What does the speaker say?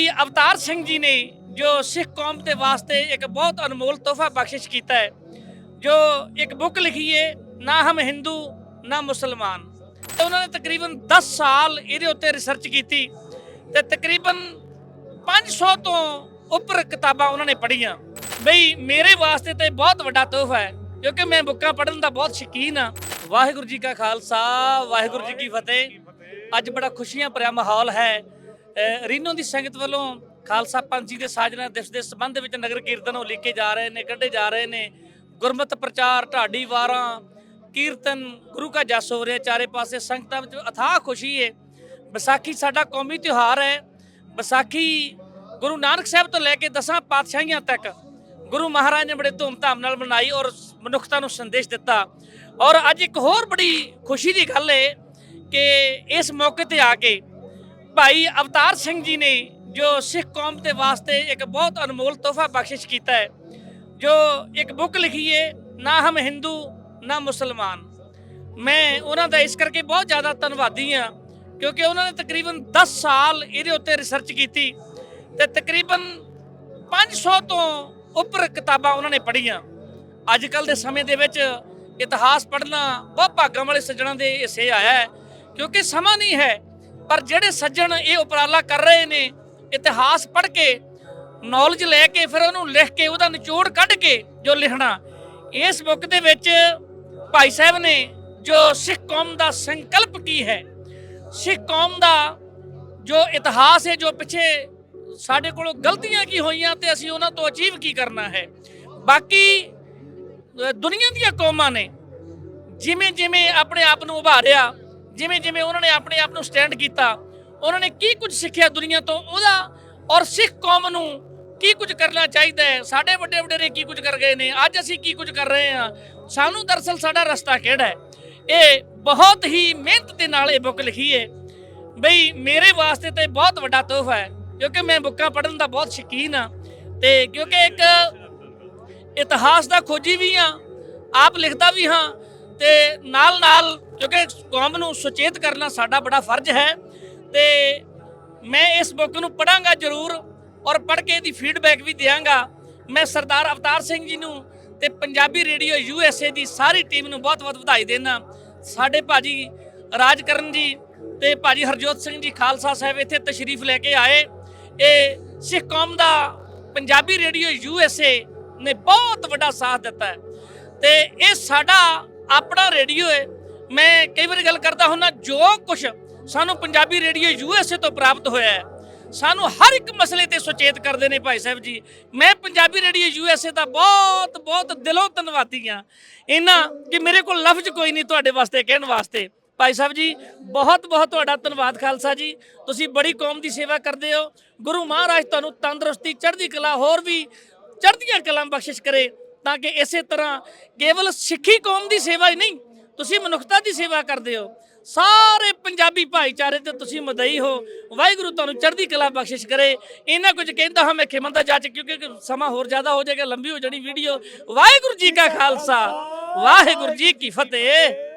ਭਾਈ ਅਵਤਾਰ ਸਿੰਘ ਜੀ ਨੇ ਜੋ ਸਿੱਖ ਕੌਮ ਦੇ ਵਾਸਤੇ ਇੱਕ ਬਹੁਤ ਅਨਮੋਲ ਤੋਹਫਾ ਬਖਸ਼ਿਸ਼ ਕੀਤਾ ਹੈ, ਜੋ ਇੱਕ ਬੁੱਕ ਲਿਖੀ ਹੈ ਨਾ ਹਮ ਹਿੰਦੂ, ਨਾ ਮੁਸਲਮਾਨ। ਤੇ ਉਹਨਾਂ ਨੇ ਤਕਰੀਬਨ 10 ਸਾਲ ਇਹਦੇ ਉੱਤੇ ਰਿਸਰਚ ਕੀਤੀ ਤੇ ਤਕਰੀਬਨ 500 ਤੋਂ ਉੱਪਰ ਕਿਤਾਬਾਂ ਉਹਨਾਂ ਨੇ ਪੜ੍ਹੀਆਂ। ਬਈ ਮੇਰੇ ਵਾਸਤੇ ਤੇ ਬਹੁਤ ਵੱਡਾ ਤੋਹਫਾ ਹੈ, ਕਿਉਂਕਿ ਮੈਂ ਬੁੱਕਾਂ ਪੜ੍ਹਨ ਦਾ ਬਹੁਤ ਸ਼ੌਕੀਨ ਆ ਵਾਹਿਗੁਰੂ ਜੀ ਕਾ ਖਾਲਸਾ, ਵਾਹਿਗੁਰੂ ਜੀ ਕੀ ਫਤਿਹ। ਅੱਜ ਬੜਾ ਖੁਸ਼ੀਆਂ ਭਰਿਆ ਮਾਹੌਲ ਹੈ ਰੀਨੋ ਦੀ ਸੰਗਤ ਵੱਲੋਂ ਖਾਲਸਾ ਪੰਥ ਜੀ ਦੇ ਸਾਜਨਾ ਦਿਵਸ ਦੇ ਸੰਬੰਧ ਵਿੱਚ ਨਗਰ ਕੀਰਤਨ ਉਹ ਲਿਖੇ ਜਾ ਰਹੇ ਨੇ, ਕੱਢੇ ਜਾ ਰਹੇ ਨੇ। ਗੁਰਮਤਿ ਪ੍ਰਚਾਰ, ਢਾਡੀ ਵਾਰਾਂ, ਕੀਰਤਨ ਗੁਰੂ ਕਾ ਜਸ ਹੋ ਰਿਹਾ, ਚਾਰੇ ਪਾਸੇ ਸੰਗਤਾਂ ਵਿੱਚ ਅਥਾਹ ਖੁਸ਼ੀ ਹੈ ਵਿਸਾਖੀ ਸਾਡਾ ਕੌਮੀ ਤਿਉਹਾਰ ਹੈ। ਵਿਸਾਖੀ ਗੁਰੂ ਨਾਨਕ ਸਾਹਿਬ ਤੋਂ ਲੈ ਕੇ ਦਸਾਂ ਪਾਤਸ਼ਾਹੀਆਂ ਤੱਕ ਗੁਰੂ ਮਹਾਰਾਜ ਨੇ ਬੜੇ ਧੂਮਧਾਮ ਨਾਲ ਮਨਾਈ ਔਰ ਮਨੁੱਖਤਾ ਨੂੰ ਸੰਦੇਸ਼ ਦਿੱਤਾ। ਔਰ ਅੱਜ ਇੱਕ ਹੋਰ ਬੜੀ ਖੁਸ਼ੀ ਦੀ ਗੱਲ ਹੈ ਕਿ ਇਸ ਮੌਕੇ ਤੇ ਆ ਕੇ ਭਾਈ ਅਵਤਾਰ ਸਿੰਘ ਜੀ ਨੇ ਜੋ ਸਿੱਖ ਕੌਮ ਦੇ ਵਾਸਤੇ ਇੱਕ ਬਹੁਤ ਅਨਮੋਲ ਤੋਹਫਾ ਬਖਸ਼ਿਸ਼ ਕੀਤਾ ਹੈ, ਜੋ ਇੱਕ ਬੁੱਕ ਲਿਖੀ ਹੈ ਨਾ ਹਮ ਹਿੰਦੂ, ਨਾ ਮੁਸਲਮਾਨ। ਮੈਂ ਉਹਨਾਂ ਦਾ ਇਸ ਕਰਕੇ ਬਹੁਤ ਜ਼ਿਆਦਾ ਧੰਨਵਾਦੀ ਹਾਂ, ਕਿਉਂਕਿ ਉਹਨਾਂ ਨੇ ਤਕਰੀਬਨ 10 ਸਾਲ ਇਹਦੇ ਉੱਤੇ ਰਿਸਰਚ ਕੀਤੀ ਤੇ ਤਕਰੀਬਨ 500 ਤੋਂ ਉੱਪਰ ਕਿਤਾਬਾਂ ਉਹਨਾਂ ਨੇ ਪੜ੍ਹੀਆਂ। ਅੱਜ ਕੱਲ ਦੇ ਸਮੇਂ ਦੇ ਵਿੱਚ ਇਤਿਹਾਸ ਪੜ੍ਹਨਾ ਬਹੁਤ ਭਾਗਾਂ ਵਾਲੇ ਸੱਜਣਾਂ ਦੇ ਹਿੱਸੇ ਆਇਆ ਹੈ, ਕਿਉਂਕਿ ਸਮਾਂ ਨਹੀਂ ਹੈ ਪਰ ਜਿਹੜੇ ਸੱਜਣ ਇਹ ਉਪਰਾਲਾ ਕਰ ਰਹੇ ਨੇ ਇਤਿਹਾਸ ਪੜ੍ਹ ਕੇ ਨੌਲੇਜ ਲੈ ਕੇ ਫਿਰ ਉਹਨੂੰ ਲਿਖ ਕੇ ਉਹਦਾ ਨਿਚੋੜ ਕੱਢ ਕੇ ਜੋ ਲਿਖਣਾ ਇਸ ਬੁੱਕ ਦੇ ਵਿੱਚ ਭਾਈ ਸਾਹਿਬ ਨੇ ਜੋ ਸਿੱਖ ਕੌਮ ਦਾ ਸੰਕਲਪ ਕੀ ਹੈ ਸਿੱਖ ਕੌਮ ਦਾ ਜੋ ਇਤਿਹਾਸ ਹੈ ਜੋ ਪਿੱਛੇ ਸਾਡੇ ਕੋਲੋਂ ਗਲਤੀਆਂ ਕੀ ਹੋਈਆਂ ਤੇ ਅਸੀਂ ਉਹਨਾਂ ਤੋਂ ਅਚੀਵ ਕੀ ਕਰਨਾ ਹੈ। ਬਾਕੀ ਅ, ਦੁਨੀਆ ਦੀਆਂ ਕੌਮਾਂ ਨੇ ਜਿਵੇਂ ਜਿਵੇਂ ਆਪਣੇ ਆਪ ਨੂੰ ਉਭਾਰਿਆ ਜਿਵੇਂ ਜਿਵੇਂ ਉਹਨਾਂ ਨੇ ਆਪਣੇ ਆਪ ਨੂੰ ਸਟੈਂਡ ਕੀਤਾ, ਉਹਨਾਂ ਨੇ ਕੀ ਕੁਝ ਸਿੱਖਿਆ ਦੁਨੀਆ ਤੋਂ? ਉਹਦਾ ਔਰ ਸਿੱਖ ਕੌਮ ਨੂੰ ਕੀ ਕੁਝ ਕਰਨਾ ਚਾਹੀਦਾ ਹੈ? ਸਾਡੇ ਵੱਡੇ ਵਡੇਰੇ ਕੀ ਕੁਝ ਕਰ ਗਏ ਨੇ? ਅੱਜ ਅਸੀਂ ਕੀ ਕੁਝ ਕਰ ਰਹੇ ਹਾਂ? ਸਾਨੂੰ ਦਰਸਲ ਸਾਡਾ ਰਸਤਾ ਕਿਹੜਾ ਹੈ? ਇਹ ਬਹੁਤ ਹੀ ਮਿਹਨਤ ਦੇ ਨਾਲ ਇਹ ਬੁੱਕ ਲਿਖੀ ਹੈ। ਬਈ ਮੇਰੇ ਵਾਸਤੇ ਤੇ ਬਹੁਤ ਵੱਡਾ ਤੋਹਫਾ ਹੈ, ਕਿਉਂਕਿ ਮੈਂ ਬੁੱਕਾਂ ਪੜ੍ਹਨ ਦਾ ਬਹੁਤ ਸ਼ੌਕੀਨ ਆ ਤੇ ਕਿਉਂਕਿ ਇੱਕ ਇਤਿਹਾਸ ਦਾ ਖੋਜੀ ਵੀ ਹਾਂ, ਆਪ ਲਿਖਦਾ ਵੀ ਹਾਂ ਤੇ ਨਾਲ ਨਾਲ ਕਿਉਂਕਿ ਕੌਮ ਨੂੰ ਸੁਚੇਤ ਕਰਨਾ ਸਾਡਾ ਬੜਾ ਫਰਜ਼ ਹੈ, ਤੇ ਮੈਂ ਇਸ ਬੁੱਕ ਨੂੰ ਪੜਾਂਗਾ ਜ਼ਰੂਰ ਔਰ ਪੜ੍ਹ ਕੇ ਇਹਦੀ ਫੀਡਬੈਕ ਵੀ ਦਿਆਂਗਾ। ਮੈਂ ਸਰਦਾਰ ਅਵਤਾਰ ਸਿੰਘ ਜੀ ਨੂੰ ਤੇ Punjabi radio U S A ਦੀ ਸਾਰੀ ਟੀਮ ਨੂੰ ਬਹੁਤ-ਬਹੁਤ ਵਧਾਈ ਦੇਣਾ ਸਾਡੇ ਭਾਜੀ ਰਾਜਕਰਨ ਜੀ ਤੇ ਭਾਜੀ ਹਰਜੋਤ ਸਿੰਘ ਜੀ ਖਾਲਸਾ ਸਾਹਿਬ ਇੱਥੇ ਤਸ਼ਰੀਫ ਲੈ ਕੇ ਆਏ। ਇਹ ਸਿੱਖ ਕੌਮ ਦਾ Punjabi radio U S A ਨੇ ਬਹੁਤ ਵੱਡਾ ਸਾਥ ਦਿੱਤਾ ਹੈ। ਤੇ ਇਹ ਸਾਡਾ ਆਪਣਾ ਰੇਡੀਓ ਹੈ ਮੈਂ ਕਈ ਵਾਰੀ ਗੱਲ ਕਰਦਾ ਹੁੰਦਾ ਜੋ ਕੁਝ ਸਾਨੂੰ ਪੰਜਾਬੀ ਰੇਡੀਓ ਯੂਐਸਏ ਤੋਂ ਪ੍ਰਾਪਤ ਹੋਇਆ ਹੈ, ਸਾਨੂੰ ਹਰ ਇੱਕ ਮਸਲੇ ਤੇ ਸੁਚੇਤ ਕਰਦੇ ਨੇ ਭਾਈ ਸਾਹਿਬ ਜੀ। ਮੈਂ ਪੰਜਾਬੀ ਰੇਡੀਓ ਯੂਐਸਏ ਦਾ ਬਹੁਤ ਬਹੁਤ ਦਿਲੋਂ ਧੰਨਵਾਦੀ ਹਾਂ। ਇਹਨਾਂ ਕਿ ਮੇਰੇ ਕੋਲ ਲਫ਼ਜ਼ ਕੋਈ ਨਹੀਂ ਤੁਹਾਡੇ ਵਾਸਤੇ, ਕਹਿਣ ਵਾਸਤੇ। ਭਾਈ ਸਾਹਿਬ ਜੀ, ਬਹੁਤ ਬਹੁਤ ਤੁਹਾਡਾ ਧੰਨਵਾਦ ਖਾਲਸਾ ਜੀ। ਤੁਸੀਂ ਬੜੀ ਕੌਮ ਦੀ ਸੇਵਾ ਕਰਦੇ ਹੋ। ਗੁਰੂ ਮਹਾਰਾਜ ਤੁਹਾਨੂੰ ਤੰਦਰੁਸਤੀ, ਚੜ੍ਹਦੀ ਕਲਾ ਹੋਰ ਵੀ ਚੜ੍ਹਦੀਆਂ ਕਲਾ ਬਖਸ਼ਿਸ਼ ਕਰੇ। ਤਾਂ ਕਿ ਇਸੇ ਤਰ੍ਹਾਂ ਕੇਵਲ ਸਿੱਖੀ ਕੌਮ ਦੀ ਸੇਵਾ ਹੀ ਨਹੀਂ, ਤੁਸੀਂ ਮਨੁੱਖਤਾ ਦੀ ਸੇਵਾ ਕਰਦੇ ਹੋ। ਸਾਰੇ ਪੰਜਾਬੀ ਭਾਈਚਾਰੇ ਤੇ ਤੁਸੀਂ ਮਦਈ ਹੋ। ਵਾਹਿਗੁਰੂ ਤੁਹਾਨੂੰ ਚੜ੍ਹਦੀ ਕਲਾ ਬਖਸ਼ਿਸ਼ ਕਰੇ। ਇਹਨਾਂ ਕੁਝ ਕਹਿੰਦਾ ਹਾਂ ਮੈਂ ਖਿਮੰਦਾ ਦਾ ਚ ਕਿਉਂਕਿ ਸਮਾਂ ਹੋਰ ਜ਼ਿਆਦਾ ਹੋ ਜਾਏਗਾ, ਲੰਬੀ ਹੋ ਜਾਣੀ ਵੀਡੀਓ ਵਾਹਿਗੁਰੂ ਜੀ ਕਾ ਖਾਲਸਾ। ਵਾਹਿਗੁਰੂ ਜੀ ਕੀ ਫਤਿਹ।